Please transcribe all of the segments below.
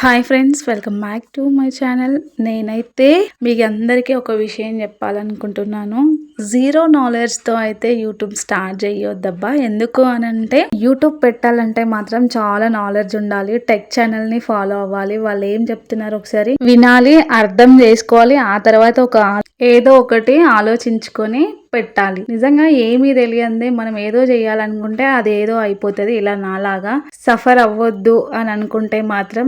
Hi friends welcome back to my channel. నేనైతే మీకు అందరికీ ఒక విషయం చెప్పాలనుకుంటున్నాను. జీరో నాలెడ్జ్తో అయితే యూట్యూబ్ స్టార్ట్ చేయొద్దబ్బా. ఎందుకు అని అంటే యూట్యూబ్ పెట్టాలంటే మాత్రం చాలా నాలెడ్జ్ ఉండాలి. టెక్ ఛానల్ని ఫాలో అవ్వాలి. వాళ్ళు ఏం చెప్తున్నారు ఒకసారి? వినాలి అర్థం చేసుకోవాలి. ఆ తర్వాత ఒక ఏదో ఒకటి ఆలోచించుకొని పెట్టాలి. నిజంగా ఏమీ తెలియందే మనం ఏదో చేయాలనుకుంటే అది ఏదో అయిపోతుంది. ఇలా నాలాగా సఫర్ అవ్వద్దు అని అనుకుంటే మాత్రం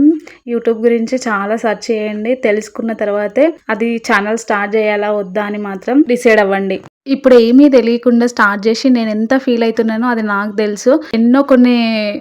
యూట్యూబ్ గురించి చాలా సెర్చ్ చేయండి. తెలుసుకున్న తర్వాతే అది ఛానల్ స్టార్ట్ చేయాలా వద్దా అని మాత్రం డిసైడ్ అవ్వండి. ఇప్పుడు ఏమీ తెలియకుండా స్టార్ట్ చేసి నేను ఎంత ఫీల్ అవుతున్నానో అది నాకు తెలుసు. ఎన్నో కొన్ని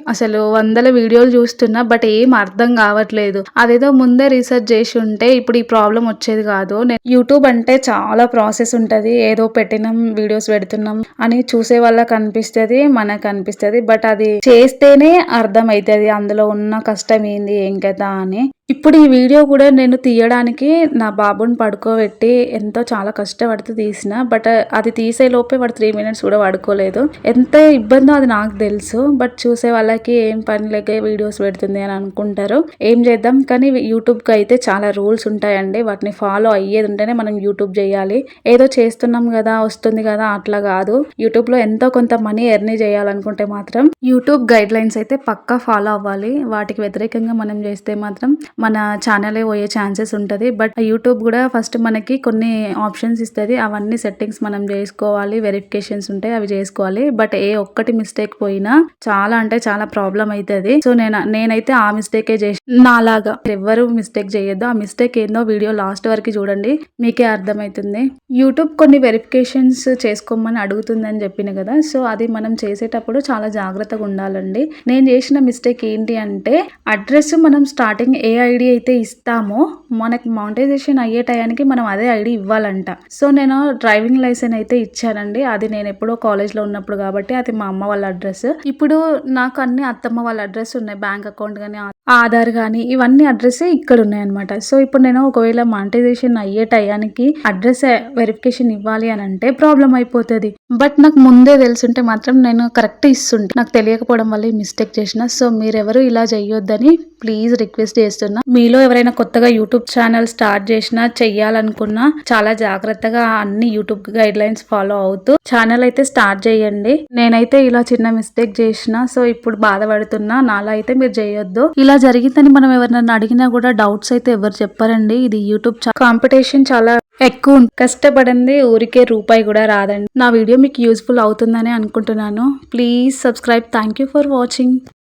అసలు వందల వీడియోలు చూస్తున్నా బట్ ఏం అర్థం కావట్లేదు. అదేదో ముందే రీసెర్చ్ చేసి ఉంటే ఇప్పుడు ఈ ప్రాబ్లం వచ్చేది కాదు. నేను యూట్యూబ్ అంటే చాలా ప్రాసెస్ ఉంటుంది. ఏదో పెట్టినాం వీడియోస్ పెడుతున్నాం అని చూసే వాళ్ళకి అనిపిస్తుంది మనకు అనిపిస్తుంది. బట్ అది చేస్తేనే అర్థం అవుతుంది అందులో ఉన్న కష్టం ఏంది ఏం కదా అని. ఇప్పుడు ఈ వీడియో కూడా నేను తీయడానికి నా బాబుని పడుకోబెట్టి ఎంతో చాలా కష్టపడుతూ తీసిన బట్ అది తీసే లోపే వాడు త్రీ మినిట్స్ కూడా పడుకోలేదు. ఎంత ఇబ్బందో అది నాకు తెలుసు బట్ చూసే వాళ్ళకి ఏం పని లేక వీడియోస్ పెడుతుంది అని అనుకుంటారు. ఏం చేద్దాం? కానీ యూట్యూబ్కి అయితే చాలా రూల్స్ ఉంటాయండి. వాటిని ఫాలో అయ్యేది ఉంటేనే మనం యూట్యూబ్ చేయాలి. ఏదో చేస్తున్నాం కదా వస్తుంది కదా అట్లా కాదు. యూట్యూబ్లో ఎంతో కొంత మనీ ఎర్నీ చేయాలనుకుంటే మాత్రం యూట్యూబ్ గైడ్ లైన్స్ అయితే పక్కా ఫాలో అవ్వాలి. వాటికి వ్యతిరేకంగా మనం చేస్తే మాత్రం మన ఛానలే పోయే ఛాన్సెస్ ఉంటుంది. బట్ యూట్యూబ్ కూడా ఫస్ట్ మనకి కొన్ని ఆప్షన్స్ ఇస్తుంది. అవన్నీ సెట్టింగ్స్ మనం చేసుకోవాలి వెరిఫికేషన్స్ ఉంటాయి అవి చేసుకోవాలి. బట్ ఏ ఒక్కటి మిస్టేక్ పోయినా చాలా అంటే చాలా ప్రాబ్లం అవుతుంది సో నేను నేనైతే ఆ మిస్టేకే చేసి నాలాగా ఎవ్వరు మిస్టేక్ చేయొద్దు. ఆ మిస్టేక్ ఏందో వీడియో లాస్ట్ వరకు చూడండి. మీకే అర్థమవుతుంది యూట్యూబ్ కొన్ని వెరిఫికేషన్స్ చేసుకోమని అడుగుతుందని చెప్పిన కదా. సో అది మనం చేసేటప్పుడు చాలా జాగ్రత్తగా ఉండాలండి. నేను చేసిన మిస్టేక్ ఏంటి అంటే అడ్రస్ మనం స్టార్టింగ్ ఏ ఐడి అయితే ఇస్తామో మనకి మౌంటైజేషన్ అయ్యే టయానికి మనం అదే ఐడి ఇవ్వాలంట. సో నేను డ్రైవింగ్ లైసెన్స్ అయితే ఇచ్చానండి. అది నేను ఎప్పుడో కాలేజ్లో ఉన్నప్పుడు కాబట్టి అది మా అమ్మ వాళ్ళ అడ్రస్. ఇప్పుడు నాకు అన్ని అత్తమ్మ వాళ్ళ అడ్రస్ ఉన్నాయి. బ్యాంక్ అకౌంట్ కానీ ఆధార్ కానీ ఇవన్నీ అడ్రస్ ఇక్కడ ఉన్నాయన్నమాట. సో ఇప్పుడు నేను ఒకవేళ మానిటైజేషన్ అయ్యే టయానికి అడ్రస్ వెరిఫికేషన్ ఇవ్వాలి అని అంటే ప్రాబ్లం అయిపోతుంది. బట్ నాకు ముందే తెలుసుంటే మాత్రం నేను కరెక్ట్ ఇస్తుంటే. నాకు తెలియకపోవడం వల్ల మిస్టేక్ చేసిన. సో మీరెవరు ఇలా చేయొద్దని ప్లీజ్ రిక్వెస్ట్ చేస్తున్నా. మీలో ఎవరైనా కొత్తగా యూట్యూబ్ ఛానల్ స్టార్ట్ చేసినా చెయ్యాలనుకున్నా చాలా జాగ్రత్తగా అన్ని యూట్యూబ్ గైడ్ లైన్స్ ఫాలో అవుతూ ఛానల్ అయితే స్టార్ట్ చేయండి. నేనైతే ఇలా చిన్న మిస్టేక్ చేసిన సో ఇప్పుడు బాధపడుతున్నా నాలా అయితే మీరు చేయొద్దు. ఇలా జరిగిందని మనం ఎవరినైనా అడిగినా కూడా డౌట్స్ అయితే ఎవరు చెప్పారండి. ఇది యూట్యూబ్ కాంపిటీషన్ చాలా ఎక్కువ కష్టపడింది. ఊరికే రూపాయి కూడా రాదండి. నా వీడియో మీకు యూస్ఫుల్ అవుతుందని అనుకుంటున్నాను. Please subscribe. Thank you for watching.